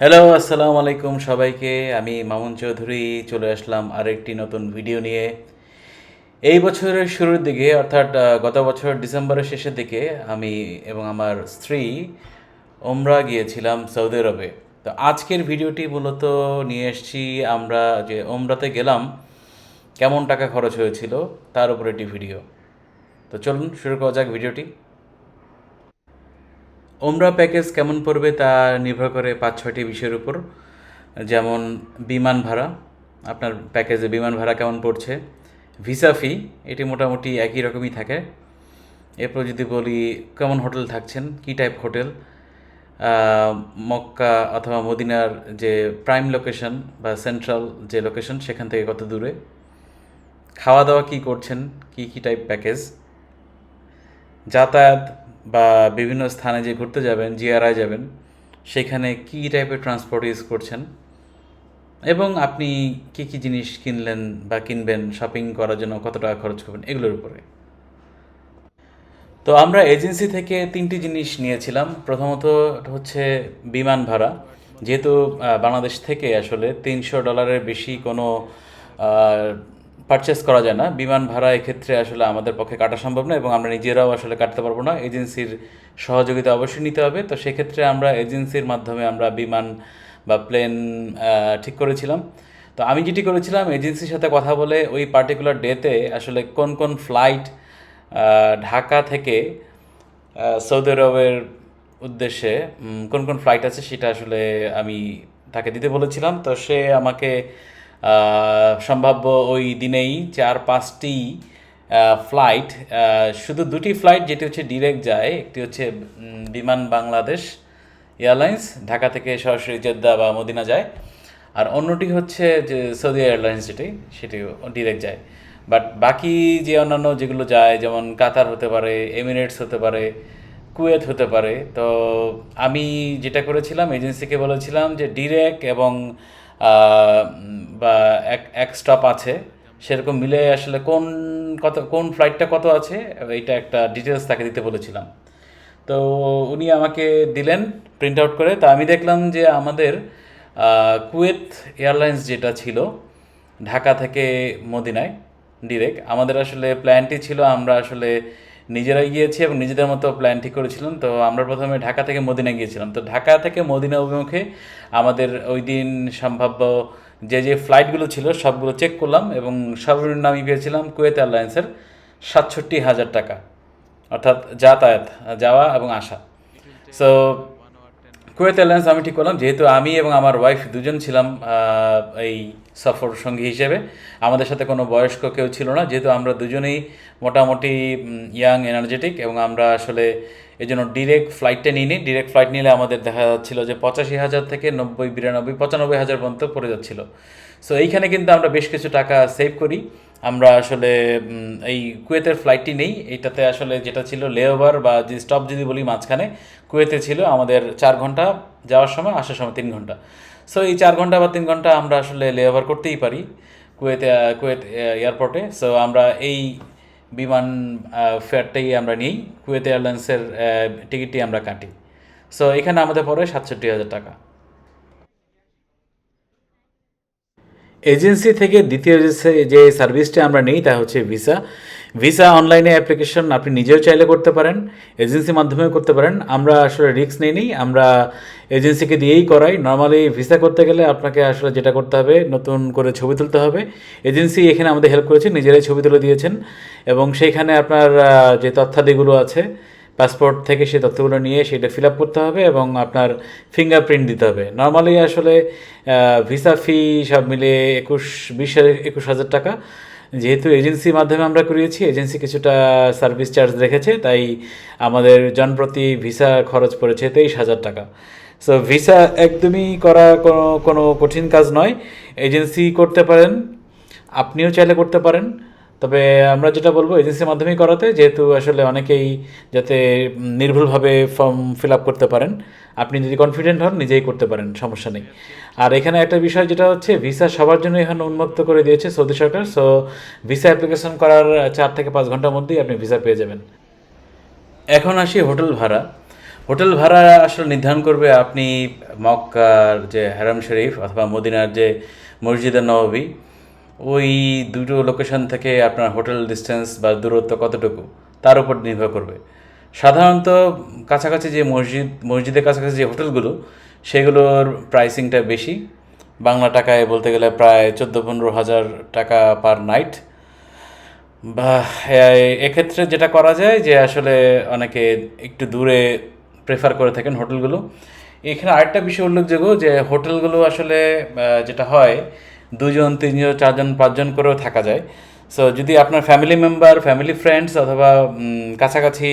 Hello আসসালামু আলাইকুম সবাইকে। আমি মামুন চৌধুরী, চলে আসলাম আরেকটি নতুন ভিডিও নিয়ে। এই বছরের শুরুর দিকে, অর্থাৎ গত বছর ডিসেম্বরের শেষের দিকে, আমি এবং আমার স্ত্রী ওমরা গিয়েছিলাম সৌদি আরবে। তো আজকের ভিডিওটি মূলত নিয়ে এসেছি আমরা যে ওমরাতে গেলাম, কেমন টাকা খরচ হয়েছিল, তার উপর একটি ভিডিও তো চলুন, শুরু করা যাক ভিডিওটি ওমরা প্যাকেজ কেমন পড়বে তা নির্ভর করে পাঁচ, ছয়টি বিষয়ের উপর। যেমন বিমান ভাড়া, আপনার প্যাকেজে বিমান ভাড়া কেমন পড়ছে। ভিসা ফি এটি মোটামুটি একই রকমই থাকে। এরপর যদি বলি কেমন হোটেল থাকছেন, কী টাইপ হোটেল মক্কা অথবা মদিনার যে প্রাইম লোকেশন বা সেন্ট্রাল যে লোকেশন সেখান থেকে কত দূরে। খাওয়া দাওয়া কী করছেন, কী কী টাইপ প্যাকেজ যাতায়াত বা বিভিন্ন স্থানে যে ঘুরতে যাবেন, জিয়ারায় যাবেন, সেখানে কী টাইপের ট্রান্সপোর্ট ইউজ করছেন? এবং আপনি কী কী জিনিস কিনলেন বা কিনবেন শপিং করার জন্য কত টাকা খরচ করবেন, এগুলোর উপরে। তো আমরা এজেন্সি থেকে তিনটি জিনিস নিয়েছিলাম। প্রথমত হচ্ছে বিমান ভাড়া। যেহেতু বাংলাদেশ থেকে আসলে তিনশো ডলারের বেশি কোনো পারচেস করা যায় না। বিমান ভাড়া এক্ষেত্রে আসলে আমাদের পক্ষে কাটা সম্ভব না এবং আমরা নিজেরাও আসলে কাটতে পারব না। এজেন্সির সহযোগিতা অবশ্যই নিতে হবে। তো সেক্ষেত্রে আমরা এজেন্সির মাধ্যমে আমরা বিমান বা প্লেন ঠিক করেছিলাম। তো আমি যেটি করেছিলাম, এজেন্সির সাথে কথা বলে ওই পার্টিকুলার ডেতে আসলে কোন কোন ফ্লাইট ঢাকা থেকে সৌদি আরবের উদ্দেশ্যে কোন কোন ফ্লাইট আছে সেটা আসলে আমি তাকে দিতে বলেছিলাম। তো সে আমাকে সম্ভাব্য ওই দিনেই চার পাঁচটি ফ্লাইট শুধু দুটি ফ্লাইট যেটি হচ্ছে ডিরেক্ট যায়, একটি হচ্ছে বিমান বাংলাদেশ এয়ারলাইন্স ঢাকা থেকে সরাসরি জেদ্দা বা মদিনা যায়, আর অন্যটি হচ্ছে যে সৌদি এয়ারলাইন্স যেটি, সেটি ডিরেক্ট যায়। বাট বাকি যে অন্যান্য যেগুলো যায়, যেমন কাতার হতে পারে, এমিরেটস হতে পারে, কুয়েত হতে পারে, তো আমি যেটা করেছিলাম এজেন্সিকে বলেছিলাম যে ডিরেক্ট এবং বা এক এক স্টপ আছে। সেরকম মিলে আসলে কোন কত, কোন ফ্লাইটটা কত আছে, এইটা একটা ডিটেলস তাকে দিতে বলেছিলাম। তো উনি আমাকে দিলেন প্রিন্ট আউট করে। তা আমি দেখলাম যে আমাদের কুয়েত এয়ারলাইন্স যেটা ছিল, ঢাকা থেকে মদিনায় ডিরেক্ট আমাদের আসলে প্ল্যানটি ছিল আমরা আসলে নিজেরাই গিয়েছি এবং নিজেদের মতো প্ল্যান ঠিক করেছিলাম। তো আমরা প্রথমে ঢাকা থেকে মদিনা গিয়েছিলাম। তো ঢাকা থেকে মদিনা অভিমুখে আমাদের ওই দিন সম্ভাব্য যে যে ফ্লাইটগুলো ছিল, সবগুলো চেক করলাম এবং সর্বনিম্ন আমি পেয়েছিলাম কুয়েত এয়ারলাইন্সের সাতষট্টি হাজার টাকা। অর্থাৎ যাতায়াত, যাওয়া এবং আসা। সো কুয়েত এয়ারলাইন্স আমি ঠিক করলাম, যেহেতু আমি এবং আমার ওয়াইফ দুজন ছিলাম এই সফর সঙ্গী হিসেবে। আমাদের সাথে কোনো বয়স্ক কেউ ছিল না, যেহেতু আমরা দুজনেই মোটামুটি ইয়াং এনার্জেটিক এবং আমরা আসলে এই জন্য ডিরেক্ট ফ্লাইটটা নিই নিই ডিরেক্ট ফ্লাইট নিলে আমাদের দেখা যাচ্ছিল যে পঁচাশি হাজার থেকে নব্বই, বিরানব্বই, পঁচানব্বই হাজার পর্যন্ত পড়ে যাচ্ছিল। সো এইখানে কিন্তু আমরা বেশ কিছু টাকা সেভ করি। আমরা আসলে এই কুয়েতের ফ্লাইটটি নেই। এটাতে আসলে যেটা ছিল লেওভার বা যে স্টপ যদি বলি মাঝখানে, কুয়েতে ছিল আমাদের চার ঘণ্টা যাওয়ার সময়, আসার সময় তিন ঘণ্টা। সো এই চার ঘণ্টা বা তিন ঘণ্টা আমরা আসলে লেওভার করতেই পারি কুয়েতে কুয়েত এয়ারপোর্টে সো আমরা এই বিমান ফেয়ারটাই আমরা নিই। কুয়েত এয়ারলাইন্সের টিকিটটি আমরা কাটি। সো এখানে আমাদের পড়ে সাতষট্টি হাজার টাকা। এজেন্সি থেকে দ্বিতীয় যে সার্ভিসটা আমরা নিই তা হচ্ছে ভিসা ভিসা অনলাইনে অ্যাপ্লিকেশন আপনি নিজেও চাইলে করতে পারেন এজেন্সির মাধ্যমেও করতে পারেন। আমরা আসলে রিস্ক নিই নি আমরা এজেন্সিকে দিয়েই করাই। নর্মালি ভিসা করতে গেলে আপনাকে আসলে যেটা করতে হবে, নতুন করে ছবি তুলতে হবে। এজেন্সি এখানে আমাদের হেল্প করেছে, নিজেরাই ছবি তুলে দিয়েছেন। এবং সেইখানে আপনার যে তথ্যাদিগুলো আছে পাসপোর্ট থেকে সেই তথ্যগুলো নিয়ে সেটা ফিল আপ করতে হবে এবং আপনার ফিঙ্গারপ্রিন্ট দিতে হবে। নর্মালি আসলে ভিসা ফি সব মিলে একুশ, বিশ একুশ হাজার টাকা। যেহেতু এজেন্সির মাধ্যমে আমরা করিয়েছি এজেন্সি কিছুটা সার্ভিস চার্জ রেখেছে, তাই আমাদের জনপ্রতি ভিসা খরচ পড়েছে তেইশ হাজার টাকা। সো ভিসা একদমই করা কোনো কোনো কঠিন কাজ নয়। এজেন্সি করতে পারেন, আপনিও চাইলে করতে পারেন। তবে আমরা যেটা বলব এজেন্সির মাধ্যমেই করাতে, যেহেতু আসলে অনেকেই যাতে নির্ভুলভাবে ফর্ম ফিল আপ করতে পারেন, আপনি যদি কনফিডেন্ট হন, নিজেই করতে পারেন, সমস্যা নেই। আর এখানে একটা বিষয় যেটা হচ্ছে ভিসা সবার জন্য এখানে উন্মুক্ত করে দিয়েছে সৌদি সরকার সো ভিসা অ্যাপ্লিকেশন করার চার থেকে পাঁচ ঘণ্টার মধ্যেই আপনি ভিসা পেয়ে যাবেন। এখন আসি হোটেল ভাড়া। হোটেল ভাড়া আসলে নির্ধারণ করবে আপনি মক্কার যে হারাম শরীফ অথবা মদিনার যে মসজিদের নববী ওই দুটো লোকেশন থেকে আপনার হোটেল ডিস্টেন্স বা দূরত্ব কতটুকু, তার উপর নির্ভর করবে। সাধারণত কাছাকাছি যে মসজিদ, মসজিদের কাছাকাছি যে হোটেলগুলো সেগুলোর প্রাইসিংটা বেশি। বাংলা টাকায় বলতে গেলে প্রায় চোদ্দ পনেরো হাজার টাকা পার নাইট বা এক্ষেত্রে যেটা করা যায় যে আসলে অনেকে একটু দূরে প্রেফার করে থাকেন হোটেলগুলো এখানে আরেকটা বিষয় উল্লেখযোগ্য যে হোটেলগুলো আসলে যেটা হয় দুজন, তিনজন, চারজন, পাঁচজন করেও থাকা যায়। সো যদি আপনার ফ্যামিলি মেম্বার ফ্যামিলি ফ্রেন্ডস অথবা কাছাকাছি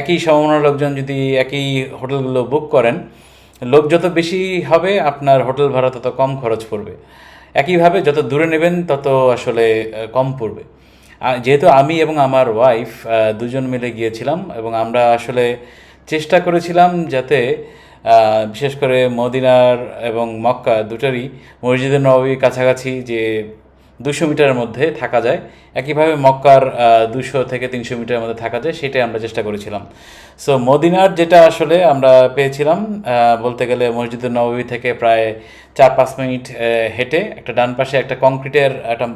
একই সমমনার লোকজন যদি একই হোটেলগুলো বুক করেন, লোক যত বেশি হবে, আপনার হোটেল ভাড়া তত কম খরচ পড়বে। একইভাবে যত দূরে নেবেন, তত আসলে কম পড়বে। যেহেতু আমি এবং আমার ওয়াইফ দুজন মিলে গিয়েছিলাম এবং আমরা আসলে চেষ্টা করেছিলাম যাতে বিশেষ করে মদিনার এবং মক্কা দুটারই মসজিদের নবী কাছাকাছি যে দুশো মিটারের মধ্যে থাকা যায়, একইভাবে মক্কার দুশো থেকে তিনশো মিটারের মধ্যে থাকা যায়, সেটাই আমরা চেষ্টা করেছিলাম। সো মদিনার যেটা আসলে আমরা পেয়েছিলাম বলতে গেলে মসজিদের নবী থেকে প্রায় চার পাঁচ মিনিট হেঁটে একটা ডান পাশে একটা কংক্রিটের একটা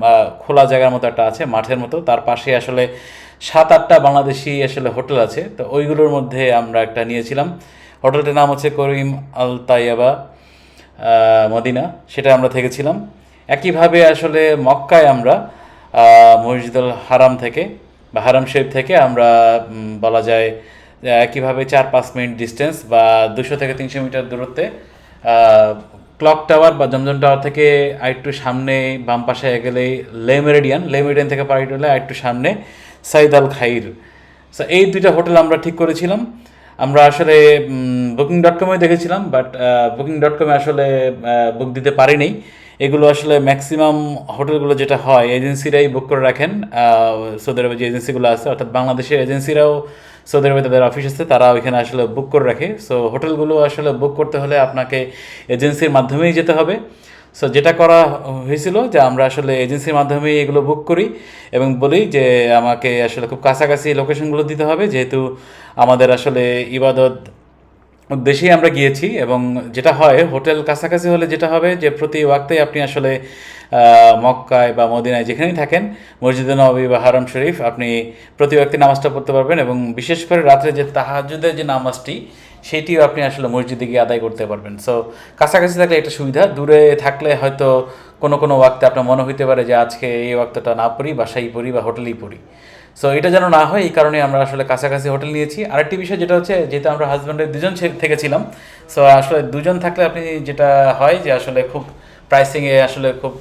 খোলা জায়গার মতো একটা আছে, মাঠের মতো। তার পাশে আসলে সাত আটটা বাংলাদেশি আসলে হোটেল আছে, তো ওইগুলোর মধ্যে আমরা একটা নিয়েছিলাম। হোটেলটার নাম হচ্ছে করিম আল তাইয়াবা মদিনা। সেটা আমরা থেকেছিলাম। একইভাবে আসলে মক্কায় আমরা মসজিদুল হারাম থেকে বা হারাম শরীফ থেকে আমরা বলা যায় একইভাবে চার পাঁচ মিনিট ডিস্টেন্স বা দুশো থেকে তিনশো মিটার দূরত্বে ক্লক টাওয়ার বা জমজম টাওয়ার থেকে আরেকটু সামনে বাম পাশে গেলেই লে মেরিডিয়ান লে মেরিডিয়ান থেকে পাড়ি হলে আরেকটু সামনে সাইদ আল খাইর সো এই দুইটা হোটেল আমরা ঠিক করেছিলাম। আমরা আসলে বুকিং ডট কমে দেখেছিলাম বাট বুকিং ডট কমে আসলে বুক দিতে পারিনি। এগুলো আসলে ম্যাক্সিমাম হোটেলগুলো যেটা হয় এজেন্সিরাই বুক করে রাখেন। সৌদি আরবে যে এজেন্সিগুলো আছে, অর্থাৎ বাংলাদেশের এজেন্সিরাও সৌদি আরবে তাদের অফিস আছে তারা ওইখানে আসলে বুক করে রাখে। সো হোটেলগুলো আসলে বুক করতে হলে আপনাকে এজেন্সির মাধ্যমেই যেতে হবে। সো যেটা করা হয়েছিল যে আমরা আসলে এজেন্সির মাধ্যমেই এগুলো বুক করি এবং বলি যে আমাকে আসলে খুব কাছাকাছি লোকেশনগুলো দিতে হবে। যেহেতু আমাদের আসলে ইবাদত উদ্দেশ্যেই আমরা গিয়েছি এবং যেটা হয়, হোটেল কাছাকাছি হলে যেটা হবে যে প্রতি ওয়াক্তেই আপনি আসলে মক্কায় বা মদিনায় যেখানেই থাকেন, মসজিদে নবী বা হারাম শরীফ, আপনি প্রতি ওয়াক্তে নামাজটা পড়তে পারবেন এবং বিশেষ করে রাত্রে যে তাহাজুদের যে নামাজটি সেটিও আপনি আসলে মসজিদে গিয়ে আদায় করতে পারবেন। সো কাছাকাছি থাকলে একটা সুবিধা, দূরে থাকলে হয়তো কোনো কোনো ওয়াক্তে আপনার মনে হইতে পারে যে আজকে এই ওয়াক্তটা না পড়ি, বাসায় পড়ি বা হোটেলেই পড়ি। সো এটা যেন না হয়, এই কারণে আমরা আসলে কাছাকাছি হোটেল নিয়েছি। আরেকটি বিষয় যেটা হচ্ছে, যেহেতু আমরা হাজব্যান্ডের দুজন থেকেছিলাম সো আসলে দুজন থাকলে আপনি যেটা হয় যে আসলে খুব প্রাইসিংয়ে আসলে খুব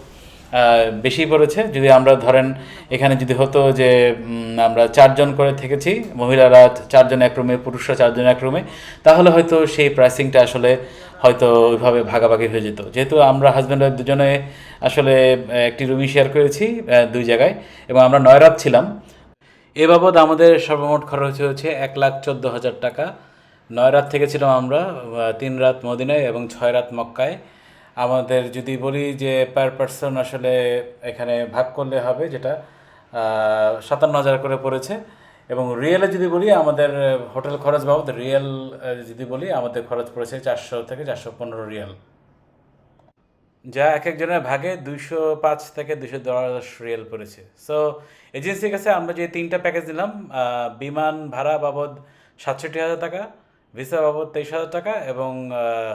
বেশি পড়েছে। যদি আমরা ধরেন, এখানে যদি হতো যে আমরা চারজন করে থেকেছি, মহিলারা চারজন এক রুমে পুরুষরা চারজন এক রুমে তাহলে হয়তো সেই প্রাইসিংটা আসলে হয়তো ওইভাবে ভাগাভাগি হয়ে যেত। যেহেতু আমরা হাজব্যান্ড ওয়াইফ দুজনে আসলে একটি রুমই শেয়ার করেছি দুই জায়গায়, এবং আমরা নয় রাত ছিলাম। এ বাবদ আমাদের সর্বমোট খরচ হয়েছে এক লাখ চোদ্দ হাজার টাকা। নয় রাত থেকে ছিলাম আমরা তিন রাত মদিনায় এবং ছয় রাত মক্কায়। আমাদের যদি বলি যে পার পার্সন আসলে এখানে ভাগ করলে হবে যেটা সাতান্ন হাজার করে পড়েছে। এবং রিয়েলে যদি বলি আমাদের হোটেল খরচ বাবদ রিয়েল যদি বলি আমাদের খরচ পড়েছে চারশো থেকে চারশো পনেরো রিয়াল যা এক একজনের ভাগে দুইশো পাঁচ থেকে দুশো দশ রিয়েল পড়েছে। সো এজেন্সির কাছে আমরা যে তিনটা প্যাকেজ দিলাম বিমান ভাড়া বাবদ সাতষট্টি হাজার টাকা ভিসা বাবদ তেইশ হাজার টাকা এবং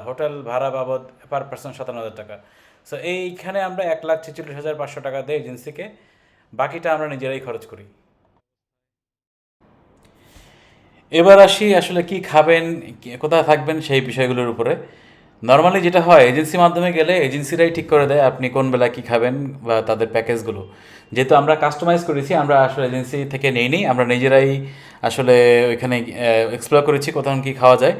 হোটেল ভাড়া বাবদ পার পার্সন সাতান্ন হাজার টাকা। সো এইখানে আমরা এক লাখ ছেচল্লিশ হাজার পাঁচশো টাকা দিই এজেন্সিকে বাকিটা আমরা নিজেরাই খরচ করি। এবার আসি আসলে কি খাবেন কোথায় থাকবেন সেই বিষয়গুলোর উপরে। নর্মালি যেটা হয় এজেন্সির মাধ্যমে গেলে এজেন্সিরাই ঠিক করে দেয় আপনি কোন বেলা কি খাবেন বা তাদের প্যাকেজগুলো। যেহেতু আমরা কাস্টমাইজ করেছি, আমরা আসলে এজেন্সি থেকে নেইনি, আমরা নিজেরাই আসলে ওইখানে এক্সপ্লোর করেছি কোথাও কি খাওয়া যায়।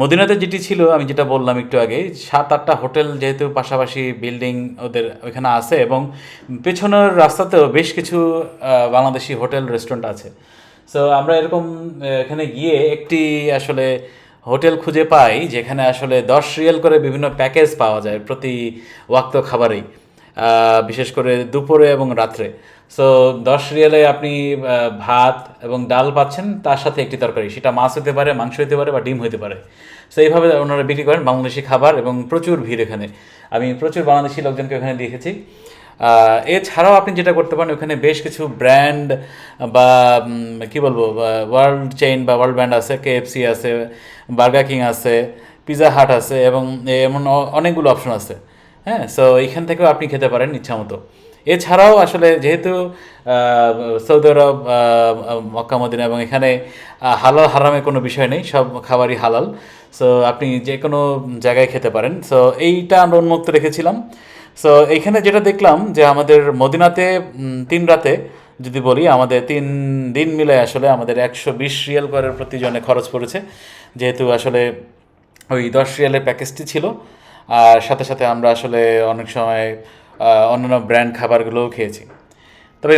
মদিনাতে যেটি ছিল, আমি যেটা বললাম একটু আগে, সাত আটটা হোটেল যেহেতু পাশাপাশি বিল্ডিং ওদের ওইখানে আছে এবং পেছনের রাস্তাতেও বেশ কিছু বাংলাদেশি হোটেল রেস্টুরেন্ট আছে। সো আমরা এরকম এখানে গিয়ে একটি আসলে হোটেল খুঁজে পাই, যেখানে আসলে দশ রিয়েল করে বিভিন্ন প্যাকেজ পাওয়া যায় প্রতি ওয়াক্ত খাবারেই। বিশেষ করে দুপুরে এবং রাত্রে। সো দশ রিয়ালে আপনি ভাত এবং ডাল পাচ্ছেন, তার সাথে একটি তরকারি। সেটা মাছ হতে পারে, মাংস হতে পারে বা ডিম হতে পারে। সো এইভাবে ওনারা বিক্রি করেন বাংলাদেশি খাবার এবং প্রচুর ভিড় এখানে। আমি প্রচুর বাংলাদেশি লোকজনকে ওখানে দেখেছি। এছাড়াও আপনি যেটা করতে পারেন, ওখানে বেশ কিছু ব্র্যান্ড বা কি বলব ওয়ার্ল্ড চেইন বা ওয়ার্ল্ড ব্র্যান্ড আছে। কেএফসি আছে বার্গার কিং আছে পিৎজা হাট আছে এবং এমন অনেকগুলো অপশন আছে। হ্যাঁ সো এইখান থেকেও আপনি খেতে পারেন ইচ্ছা মতো। এছাড়াও আসলে যেহেতু সৌদি আরব মক্কা, মদিনা এবং এখানে হালাল হারামে কোনো বিষয় নেই, সব খাবারই হালাল। সো আপনি যে কোনো জায়গায় খেতে পারেন। সো এইটা আমরা উন্মুক্ত রেখেছিলাম। সো এইখানে যেটা দেখলাম যে আমাদের মদিনাতে তিন রাতে যদি বলি, আমাদের তিন দিন মিলে আসলে আমাদের একশো বিশ রিয়াল করে প্রতিজনে খরচ পড়েছে। যেহেতু আসলে ওই দশ রিয়ালের প্যাকেজটি ছিল। আর সাথে সাথে আমরা আসলে অনেক সময় অন্যান্য ব্র্যান্ড খাবারগুলোও খেয়েছি। তবে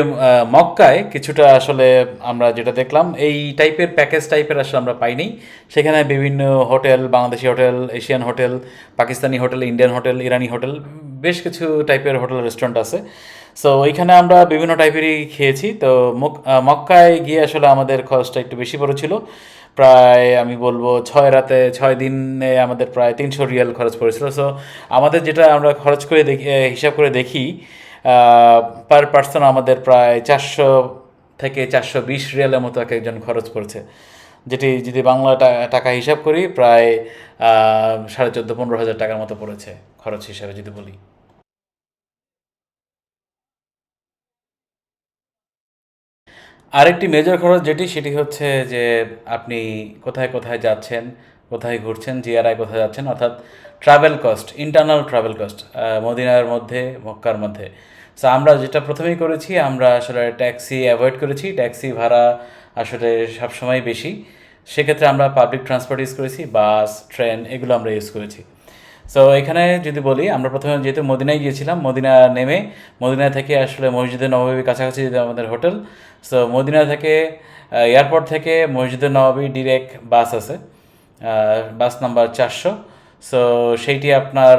মক্কায় কিছুটা আসলে আমরা যেটা দেখলাম, এই টাইপের প্যাকেজ টাইপের আসলে আমরা পাইনি। সেখানে বিভিন্ন hotel Bangladeshi hotel Asian hotel Pakistani hotel Indian hotel Irani hotel বেশ কিছু টাইপের হোটেল রেস্টুরেন্ট আছে। সো ওইখানে আমরা বিভিন্ন টাইপেরই খেয়েছি। তো, মক- মক্কায় গিয়ে আসলে আমাদের খরচটা একটু বেশি পড়েছিল প্রায়, আমি বলব, ছয় রাতে, ছয় দিনে আমাদের প্রায় তিনশো রিয়াল খরচ পড়েছিল। সো আমাদের যেটা আমরা খরচ করে দেখি হিসাব করে দেখি পার পার্সন আমাদের প্রায় চারশো থেকে চারশো বিশ রিয়ালের মতো এক একজন খরচ পড়েছে। যেটি, যদি বাংলা টাকা হিসাব করি, প্রায় সাড়ে চোদ্দ, পনেরো হাজার টাকার মতো পড়েছে খরচ হিসাবে যদি বলি। আরেকটি মেজর খরচ যেটি, সেটি হচ্ছে যে আপনি কোথায় কোথায় যাচ্ছেন, কোথায় ঘুরছেন জিআরআই কোথায় যাচ্ছেন, অর্থাৎ travel cost internal travel cost মদিনার মধ্যে, মক্কার মধ্যে। সো আমরা যেটা প্রথমেই করেছি, আমরা আসলে ট্যাক্সি অ্যাভয়েড করেছি ট্যাক্সি ভাড়া আসলে সবসময় বেশি। সেক্ষেত্রে আমরা পাবলিক ট্রান্সপোর্ট ইউজ করেছি বাস ট্রেন এগুলো আমরা ইউজ করেছি। সো এখানে যদি বলি, আমরা প্রথমে যেহেতু মদিনায় গিয়েছিলাম, মদিনা নেমে, মদিনা থেকে আসলে মসজিদে নবাবী কাছাকাছি যেহেতু আমাদের হোটেল। সো মদিনা থেকে এয়ারপোর্ট থেকে মসজিদে নবাবী ডিরেক্ট বাস আছে বাস নাম্বার চারশো। সো সেইটি আপনার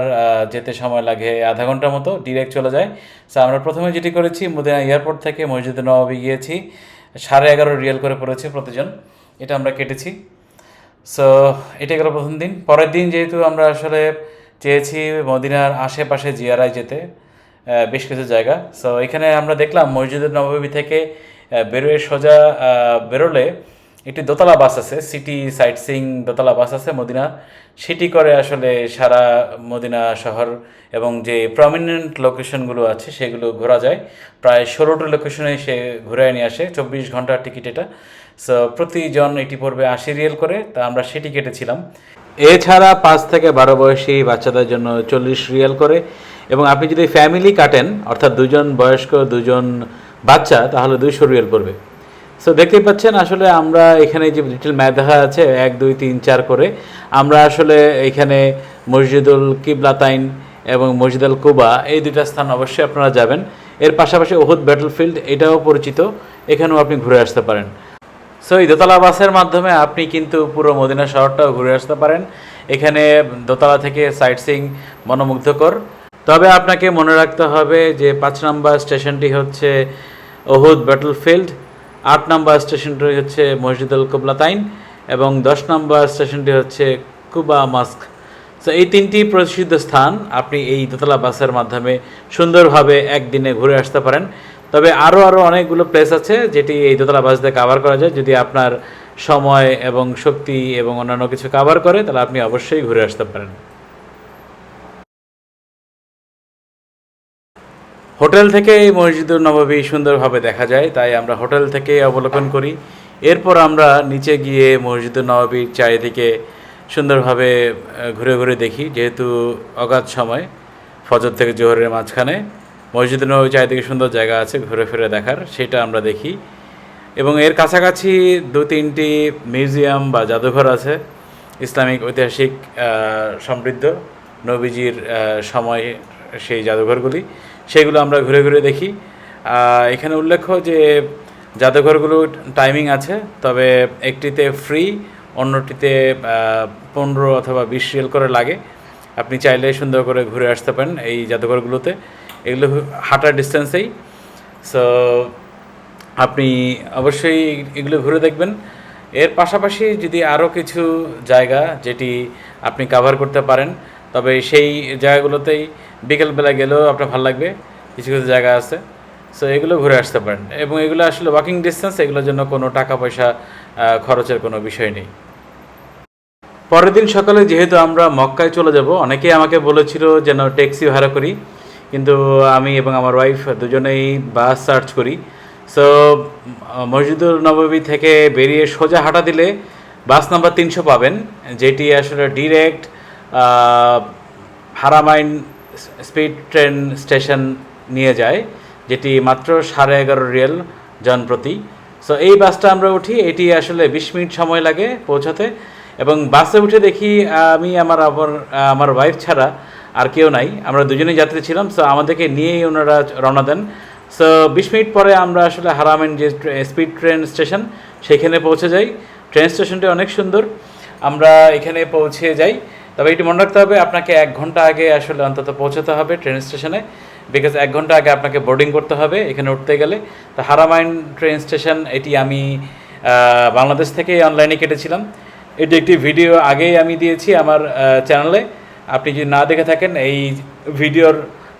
যেতে সময় লাগে আধা ঘণ্টার মতো ডিরেক্ট চলে যায়। সো আমরা প্রথমে যেটি করেছি, মদিনা এয়ারপোর্ট থেকে মসজিদে নবাবী গিয়েছি, সাড়ে এগারো রিয়াল করে পড়েছে প্রতিজন। এটা আমরা কেটেছি। সো এটা গেল প্রথম দিন। পরের দিন যেহেতু আমরা আসলে চেয়েছি মদিনার আশেপাশে জিয়ারায় যেতে বেশ কিছু জায়গা। সো এখানে আমরা দেখলাম মসজিদুল নববী থেকে বেরোয় সোজা বেরোলে একটি দোতলা বাস আছে, সিটি সাইট সিং দোতলা বাস আছে মদিনা। সেটি করে আসলে সারা মদিনা শহর এবং যে প্রমিনেন্ট লোকেশনগুলো আছে সেগুলো ঘোরা যায়। প্রায় ষোলোটি লোকেশনে সে ঘুরে নিয়ে আসে, চব্বিশ ঘণ্টার টিকিট এটা। সো প্রতিজন এটি পড়বে আশি রিয়েল করে, তা আমরা সেটি কেটেছিলাম। এছাড়া পাঁচ থেকে বারো বয়সী বাচ্চাদের জন্য চল্লিশ রিয়েল করে, এবং আপনি যদি ফ্যামিলি কাটেন, অর্থাৎ দুজন বয়স্ক, দুজন বাচ্চা, তাহলে দুইশো রিয়েল পড়বে। সো দেখতেই পাচ্ছেন, আসলে আমরা এখানে যে ম্যাথ দেখা আছে এক, দুই, তিন, চার করে, আমরা আসলে এখানে মসজিদুল কিবলাতাইন এবং মসজিদুল কুবা, এই দুইটা স্থান অবশ্যই আপনারা যাবেন। এর পাশাপাশি ওহুদ ব্যাটলফিল্ড এটাও পরিচিত, এখানেও আপনি ঘুরে আসতে পারেন। সো এই দোতলা বাসের মাধ্যমে আপনি কিন্তু পুরো মদিনা শহরটাও ঘুরে আসতে পারেন। এখানে দোতলা থেকে সাইট সিং মনোমুগ্ধকর। তবে আপনাকে মনে রাখতে হবে যে পাঁচ নম্বর স্টেশনটি হচ্ছে ওহুদ ব্যাটলফিল্ড আট নম্বর স্টেশনটি হচ্ছে মসজিদুল কুবলাতাইন এবং দশ নম্বর স্টেশনটি হচ্ছে কুবা মাস্ক। সো এই তিনটি প্রসিদ্ধ স্থান আপনি এই দোতলা বাসের মাধ্যমে সুন্দরভাবে একদিনে ঘুরে আসতে পারেন। তবে আরও আরও অনেকগুলো প্লেস আছে যেটি এই দোতলা বাস দিয়ে কাভার করা যায়। যদি আপনার সময় এবং শক্তি এবং অন্যান্য কিছু কাভার করে, তাহলে আপনি অবশ্যই ঘুরে আসতে পারেন। হোটেল থেকে এই মসজিদুল নববী সুন্দরভাবে দেখা যায়, তাই আমরা হোটেল থেকে অবলোকন করি। এরপর আমরা নিচে গিয়ে মসজিদুল নববীর চারিদিকে সুন্দরভাবে ঘুরে ঘুরে দেখি, যেহেতু অগাধ সময়, ফজর থেকে জোহরের মাঝখানে। মসজিদুল নবী চারিদিকে সুন্দর জায়গা আছে, ঘুরে ফিরে দেখার, সেটা আমরা দেখি। এবং এর কাছাকাছি দু তিনটি মিউজিয়াম বা জাদুঘর আছে, ইসলামিক, ঐতিহাসিক সমৃদ্ধ, নবীজির সময় সেই জাদুঘরগুলি। সেগুলো আমরা ঘুরে ঘুরে দেখি। এখানে উল্লেখ্য যে জাদুঘরগুলো টাইমিং আছে, তবে একটিতে ফ্রি অন্যটিতে পনেরো অথবা বিশ রিয়েল করে লাগে। আপনি চাইলে সুন্দর করে ঘুরে আসতে পারেন এই জাদুঘরগুলোতে। এগুলো হাঁটার ডিস্টেন্সেই সো আপনি অবশ্যই এগুলো ঘুরে দেখবেন। এর পাশাপাশি যদি আরও কিছু জায়গা যেটি আপনি কাভার করতে পারেন, তবে সেই জায়গাগুলোতেই বিকেলবেলা গেলেও আপনার ভালো লাগবে। কিছু কিছু জায়গা আছে। সো এগুলো ঘুরে আসতে পারেন। এবং এগুলো আসলে ওয়াকিং ডিস্টেন্স এগুলোর জন্য কোনো টাকা, পয়সা খরচের কোনো বিষয় নেই। পরের দিন সকালে যেহেতু আমরা মক্কায় চলে যাব, অনেকেই আমাকে বলেছিল যেন ট্যাক্সি ভাড়া করি। কিন্তু আমি এবং আমার ওয়াইফ দুজনেই বাস সার্চ করি। সো মসজিদুল নববী থেকে বেরিয়ে সোজা হাঁটা দিলে বাস নাম্বার তিনশো পাবেন, যেটি আসলে direct Haramain speed train station নিয়ে যায়, যেটি মাত্র সাড়ে এগারো রিয়েল জনপ্রতি। সো এই বাসটা আমরা উঠি, এটি আসলে বিশ মিনিট সময় লাগে পৌঁছাতে। এবং বাসে উঠে দেখি আমি, আমার আবার, আমার ওয়াইফ ছাড়া আর কেউ নাই। আমরা দুজনেই যাত্রী ছিলাম সো আমাদেরকে নিয়েই ওনারা রওনা দেন। সো বিশ মিনিট পরে আমরা আসলে হারামেন যে স্পিড ট্রেন স্টেশন, সেখানে পৌঁছে যাই। ট্রেন স্টেশনটি অনেক সুন্দর। আমরা এখানে পৌঁছে যাই। তবে এটি মনে রাখতে হবে, আপনাকে এক ঘণ্টা আগে আসলে অন্তত পৌঁছাতে হবে ট্রেন স্টেশনে বিকজ এক ঘণ্টা আগে আপনাকে বোর্ডিং করতে হবে এখানে উঠতে গেলে। তো হারামাইন ট্রেন স্টেশন, এটি আমি বাংলাদেশ থেকে অনলাইনে কেটেছিলাম। এটি একটি ভিডিও আগেই আমি দিয়েছি আমার চ্যানেলে আপনি যদি না দেখে থাকেন, এই ভিডিওর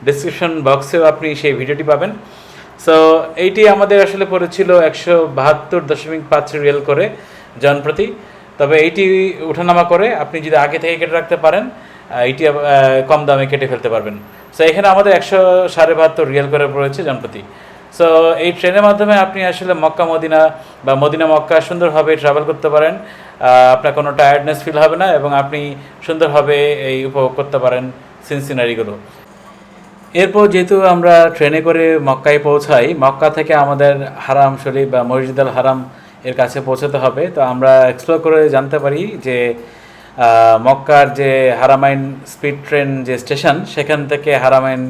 ডিসক্রিপশন বক্সেও আপনি সেই ভিডিওটি পাবেন। সো এইটি আমাদের আসলে পড়েছিল একশো বাহাত্তর দশমিক পাঁচ রিয়েল করে জনপ্রতি। তবে এইটি উঠানামা করে আপনি যদি আগে থেকে কেটে রাখতে পারেন এইটি কম দামে কেটে ফেলতে পারবেন। সো এখানে আমাদের একশো সাড়ে বাহাত্তর রিয়েল করে পড়েছে জনপ্রতি। সো এই ট্রেনের মাধ্যমে আপনি আসলে মক্কা মদিনা বা মদিনা মক্কা সুন্দরভাবে ট্রাভেল করতে পারেন। আপনার কোনো টায়ার্ডনেস ফিল হবে না এবং আপনি সুন্দরভাবে এই উপভোগ করতে পারেন সিনসিনারিগুলো এরপর যেহেতু আমরা ট্রেনে করে মক্কায় পৌঁছাই, মক্কা থেকে আমাদের হারাম শরীফ বা মসজিদ আল হারাম এর কাছে পৌঁছাতে হবে। তো আমরা এক্সপ্লোর করে জানতে পারি যে মক্কার যে হারামাইন স্পিড ট্রেন যে স্টেশন সেখান থেকে হারামাইন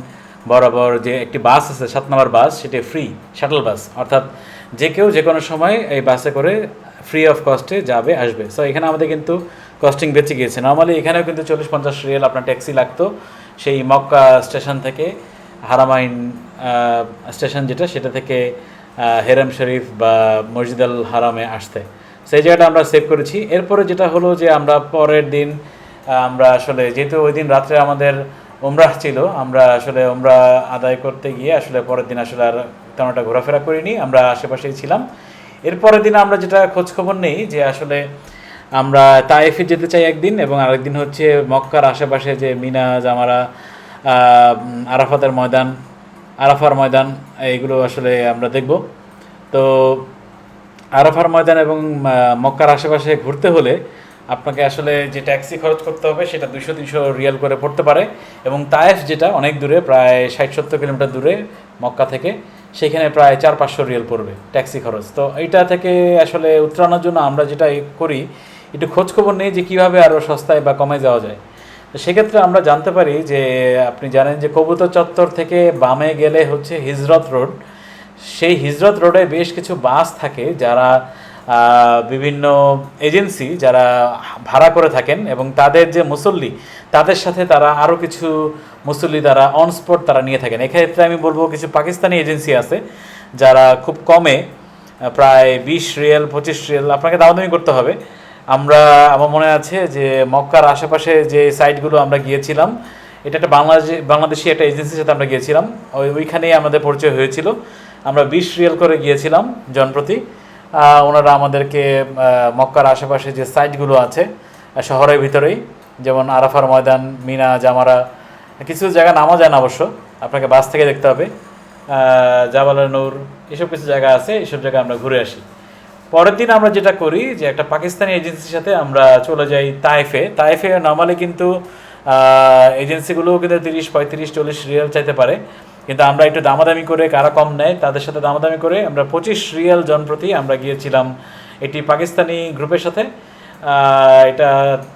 বরাবর যে একটি বাস আছে, সাত নম্বর বাস, সেটি ফ্রি শাটল বাস অর্থাৎ যে কেউ যে কোনো সময় এই বাসে করে ফ্রি অফ কস্টে যাবে, আসবে। সো এখানে আমাদের কিন্তু কস্টিং বেঁচে গিয়েছে। নর্মালি এখানেও কিন্তু চল্লিশ পঞ্চাশ রিয়েল আপনার ট্যাক্সি লাগতো। সেই মক্কা স্টেশন থেকে হারামাইন স্টেশন যেটা, সেটা থেকে হেরাম শরীফ বা মসজিদ আল হারামে আসতে। সেই জায়গাটা আমরা সেভ করেছি। এরপরে যেটা হলো যে আমরা পরের দিন আমরা আসলে যেহেতু ওই দিন রাত্রে আমাদের ওমরাহ ছিল, আমরা আসলে ওমরা আদায় করতে গিয়ে আসলে পরের দিন আসলে আর তেমন একটা ঘোরাফেরা করিনি। আমরা আশেপাশেই ছিলাম। এরপরের দিন আমরা যেটা খোঁজ খবর নেই যে আসলে আমরা তায়েফে যেতে চাই একদিন এবং আরেকদিন হচ্ছে মক্কার আশেপাশে যে মিনা, জামারা আরাফাতের ময়দান, আরাফার ময়দান, এইগুলো আসলে আমরা দেখব। তো আরাফার ময়দান এবং মক্কার আশেপাশে ঘুরতে হলে আপনাকে আসলে যে ট্যাক্সি খরচ করতে হবে সেটা দুশো তিনশো রিয়াল করে পড়তে পারে এবং তায়েফ যেটা অনেক দূরে, প্রায় ষাট, সত্তর কিলোমিটার দূরে মক্কা থেকে। সেখানে প্রায় চার পাঁচশো রিয়েল পড়বে, ট্যাক্সি খরচ। তো এইটা থেকে আসলে উত্তরানোর জন্য আমরা যেটা করি, একটু খোঁজখবর নেই যে কীভাবে আরও সস্তায় বা কমে যাওয়া যায়। তো সেক্ষেত্রে আমরা জানতে পারি যে আপনি জানেন যে কবুতর চত্বর থেকে বামে গেলে হচ্ছে হিজরত রোড। সেই হিজরত রোডে বেশ কিছু বাস থাকে যারা বিভিন্ন এজেন্সি যারা ভাড়া করে থাকেন এবং তাদের যে মুসল্লি, তাদের সাথে তারা আরও কিছু মুসল্লি তারা অন স্পট তারা নিয়ে থাকেন। এক্ষেত্রে আমি বলব কিছু পাকিস্তানি এজেন্সি আছে যারা খুব কমে প্রায় বিশ রিয়েল, পঁচিশ রিয়েল, আপনাকে দামাদামি করতে হবে। আমরা, আমার মনে আছে যে মক্কার আশেপাশে যে সাইটগুলো আমরা গিয়েছিলাম, এটা একটা বাংলাদেশ, বাংলাদেশি একটা এজেন্সির সাথে আমরা গিয়েছিলাম। ওই, ওইখানেই আমাদের পরিচয় হয়েছিল। আমরা বিশ রিয়েল করে গিয়েছিলাম জনপ্রতি। ওনারা আমাদেরকে মক্কার আশেপাশে যে সাইটগুলো আছে শহরের ভিতরেই যেমন আরাফার ময়দান মিনা জামারা কিছু জায়গা নামা যায় না অবশ্য আপনাকে বাস থেকে দেখতে হবে। আহ, জাবালা নূর এসব কিছু জায়গা আছে এইসব জায়গায় আমরা ঘুরে আসি। পরের দিন আমরা যেটা করি যে একটা পাকিস্তানি এজেন্সির সাথে আমরা চলে যাই তাইফে। তাইফে নর্মালি কিন্তু এজেন্সিগুলোও কিন্তু তিরিশ পঁয়ত্রিশ চল্লিশ রিয়াল চাইতে পারে। কিন্তু আমরা একটু দামাদামি করে কারা কম নেয়, তাদের সাথে দামাদামি করে আমরা পঁচিশ রিয়াল জনপ্রতি আমরা গিয়েছিলাম একটি পাকিস্তানি গ্রুপের সাথে। এটা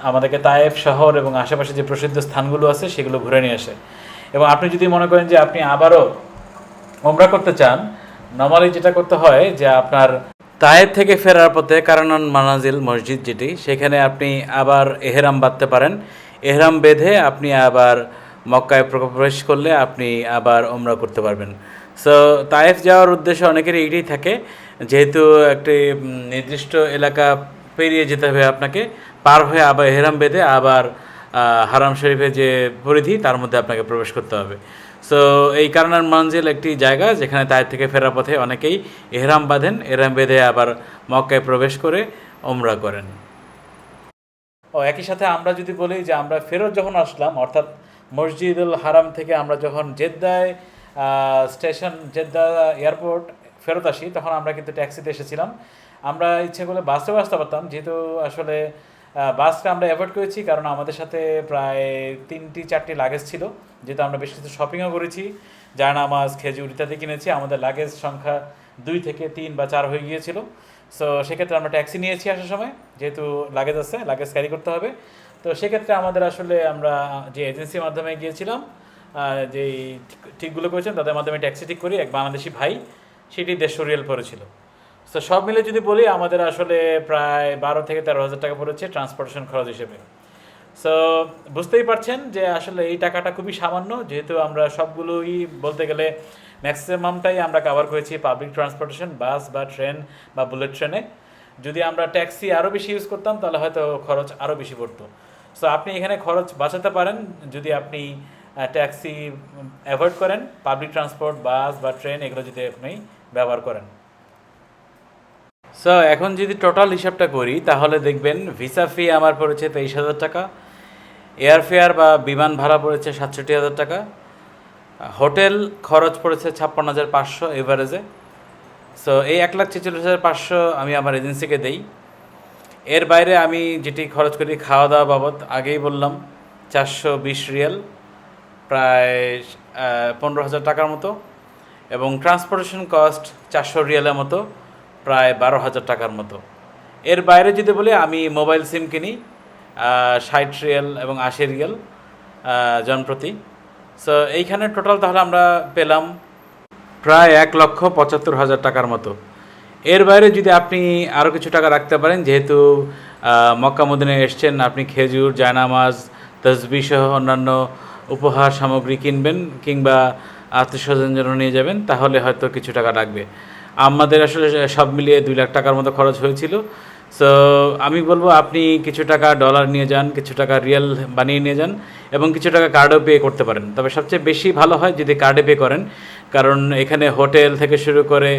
আমাদেরকে তায়েফ শহর এবং আশেপাশে যে প্রসিদ্ধ স্থানগুলো আছে সেগুলো ঘুরে নিয়ে আসে। এবং আপনি যদি মনে করেন যে আপনি আবারও ওমরা করতে চান নর্মালি যেটা করতে হয় যে আপনার তায়ের থেকে ফেরার পথে কারানন মানাজিল মসজিদ যেটি, সেখানে আপনি আবার এহরাম বাঁধতে পারেন। এহরাম বেঁধে আপনি আবার মক্কায় প্রবেশ করলে আপনি আবার ওমরা করতে পারবেন। সো তায়েফ যাওয়ার উদ্দেশ্য অনেকের এইটাই থাকে, যেহেতু একটি নির্দিষ্ট এলাকা পেরিয়ে যেতে হবে আপনাকে, পার হয়ে আবার এহরাম বেঁধে আবার হারাম শরীফে যে পরিধি, তার মধ্যে আপনাকে প্রবেশ করতে হবে। সো এই কারণের মঞ্জিল একটি জায়গা, যেখানে তায়ের থেকে ফেরার পথে অনেকেই এহরাম বাঁধেন, এহরাম বেঁধে আবার মক্কায় প্রবেশ করে ওমরা করেন। ও, একই সাথে আমরা যদি বলি যে আমরা ফেরত যখন আসলাম, অর্থাৎ মসজিদুল হারাম থেকে আমরা যখন জেদ্দায় স্টেশন, জেদ্দা এয়ারপোর্ট ফেরত আসি, তখন আমরা কিন্তু ট্যাক্সিতে এসেছিলাম। আমরা ইচ্ছে করলে বাসেও আসতে পারতাম, যেহেতু আসলে বাসটা আমরা অ্যাভয়েড করেছি, কারণ আমাদের সাথে প্রায় তিনটি, চারটি লাগেজ ছিল। যেহেতু আমরা বেশ কিছু শপিংও করেছি জায়নামাজ খেজুর ইত্যাদি কিনেছি, আমাদের লাগেজ সংখ্যা দুই থেকে তিন বা চার হয়ে গিয়েছিল। সো সেক্ষেত্রে আমরা ট্যাক্সি নিয়েছি আসার সময়, যেহেতু লাগেজ আছে, লাগেজ ক্যারি করতে হবে। তো সেক্ষেত্রে আমাদের আসলে আমরা যে এজেন্সির মাধ্যমে গিয়েছিলাম ঠিক- ঠিকগুলো করেছেন তাদের মাধ্যমে ট্যাক্সি ঠিক করি, এক বাংলাদেশি ভাই, সেটি দেড়শো রিয়াল পড়েছিল। তো সব মিলে যদি বলি, আমাদের আসলে প্রায় বারো থেকে তেরো হাজার টাকা পড়েছে ট্রান্সপোর্টেশন খরচ হিসেবে। সো বুঝতেই পারছেন যে আসলে এই টাকাটা খুবই সামান্য, যেহেতু আমরা সবগুলোই বলতে গেলে ম্যাক্সিমামটাই আমরা কাভার করেছি পাবলিক ট্রান্সপোর্টেশন বাস বা ট্রেন বা বুলেট ট্রেনে যদি আমরা ট্যাক্সি আরও বেশি ইউজ করতাম, তাহলে হয়তো খরচ আরও বেশি পড়তো। সো আপনি এখানে খরচ বাঁচাতে পারেন যদি আপনি ট্যাক্সি অ্যাভয়েড করেন পাবলিক ট্রান্সপোর্ট বাস বা ট্রেন এগুলো যদি আপনি ব্যবহার করেন। সো এখন যদি টোটাল হিসাবটা করি, তাহলে দেখবেন ভিসা ফি আমার পড়েছে তেইশ হাজার টাকা এয়ারফেয়ার বা বিমান ভাড়া পড়েছে সাতষট্টি হাজার টাকা, হোটেল খরচ পড়েছে ছাপ্পান্ন হাজার পাঁচশো এভারেজে সো এই এক লাখ ছেচল্লিশ হাজার পাঁচশো আমি আমার এজেন্সিকে দেই। এর বাইরে আমি যেটি খরচ করি খাওয়া দাওয়া বাবদ, আগেই বললাম চারশো বিশ রিয়াল, প্রায় পনেরো হাজার টাকার মতো। এবং ট্রান্সপোর্টেশন কস্ট চারশো রিয়ালের মতো, প্রায় বারো হাজার টাকার মতো। এর বাইরে যদি বলি, আমি মোবাইল সিম কিনি ষাট রিয়াল এবং আশি রিয়াল জনপ্রতি। সো এইখানে টোটাল তাহলে আমরা পেলাম প্রায় এক লক্ষ পঁচাত্তর হাজার টাকার মতো। এর বাইরে যদি আপনি আরও কিছু টাকা রাখতে পারেন, যেহেতু মক্কা মদিনায় এসছেন, আপনি খেজুর, জায়নামাজ তসবি সহ অন্যান্য উপহার সামগ্রী কিনবেন কিংবা আত্মীয় স্বজন জন্য নিয়ে যাবেন, তাহলে হয়তো কিছু টাকা লাগবে। আমাদের আসলে সব মিলিয়ে দুই লাখ টাকার মতো খরচ হয়েছিল। সো আমি বলব আপনি কিছু টাকা ডলার নিয়ে যান, কিছু টাকা রিয়েল বানিয়ে নিয়ে যান এবং কিছু টাকা কার্ডও পে করতে পারেন। তবে সবচেয়ে বেশি ভালো হয় যদি কার্ডে পে করেন। কারণ এখানে হোটেল থেকে শুরু করে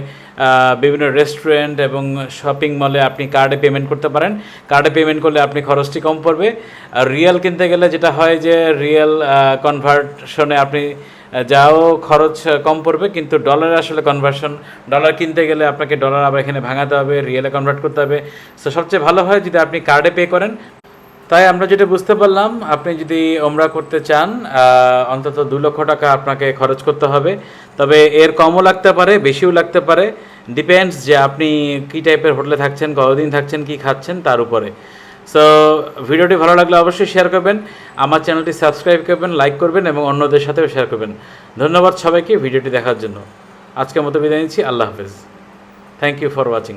বিভিন্ন রেস্টুরেন্ট এবং শপিং মলে আপনি কার্ডে পেমেন্ট করতে পারেন। কার্ডে পেমেন্ট করলে আপনি খরচটি কম পড়বে। আর রিয়েল কিনতে গেলে যেটা হয় যে রিয়েল কনভার্টশনে আপনি যাও খরচ কম পড়বে, কিন্তু ডলারে আসলে কনভার্সন ডলার কিনতে গেলে আপনাকে ডলার আবার এখানে ভাঙাতে হবে রিয়েলে কনভার্ট করতে হবে। সো সবচেয়ে ভালো হয় যদি আপনি কার্ডে পে করেন তাই আমরা যেটা বুঝতে পারলাম, আপনি যদি ওমরা করতে চান অন্তত দু লক্ষ টাকা আপনাকে খরচ করতে হবে। তবে এর কমও লাগতে পারে, বেশিও লাগতে পারে। ডিপেন্ডস যে আপনি কী টাইপের হোটেলে থাকছেন, কতদিন থাকছেন, কি খাচ্ছেন তার উপরে। সো ভিডিওটি ভালো লাগলে অবশ্যই শেয়ার করবেন, আমার চ্যানেলটি সাবস্ক্রাইব করবেন লাইক করবেন এবং অন্যদের সাথেও শেয়ার করবেন। ধন্যবাদ সবাইকে ভিডিওটি দেখার জন্য। আজকের মতো বিদায় নিচ্ছি, আল্লাহ হাফেজ। Thank you for watching